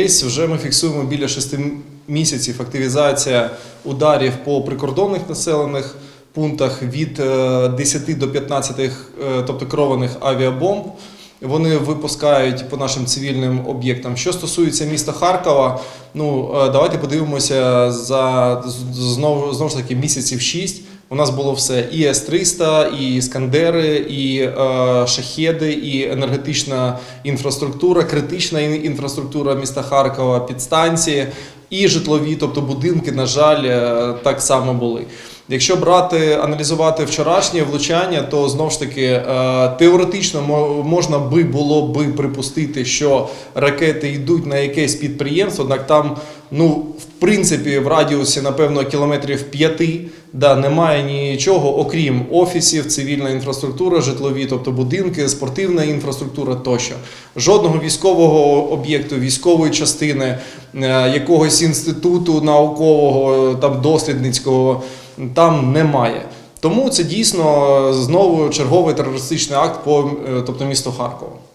Десь вже ми фіксуємо біля 6 місяців активізація ударів по прикордонних населених пунктах від е, 10 до 15, е, тобто керованих авіабомб. Вони випускають по нашим цивільним об'єктам. Що стосується міста Харкова, ну е, давайте подивимося за знову знову ж таки місяців 6. У нас було все: і С-300, і Іскандери, і е, шахеди, і енергетична інфраструктура, критична інфраструктура міста Харкова, підстанції і житлові, тобто будинки, на жаль, е, так само були. Якщо брати, аналізувати вчорашнє влучання, то знову ж таки е, теоретично мо- можна би було би припустити, що ракети йдуть на якесь підприємство, однак там, ну, в принципі, в радіусі, напевно, кілометрів п'яти, да, немає нічого, окрім офісів, цивільна інфраструктура, житлові, тобто будинки, спортивна інфраструктура тощо. Жодного військового об'єкту, військової частини, якогось інституту наукового, там дослідницького там немає. Тому це дійсно знову черговий терористичний акт по е, тобто місту Харкова.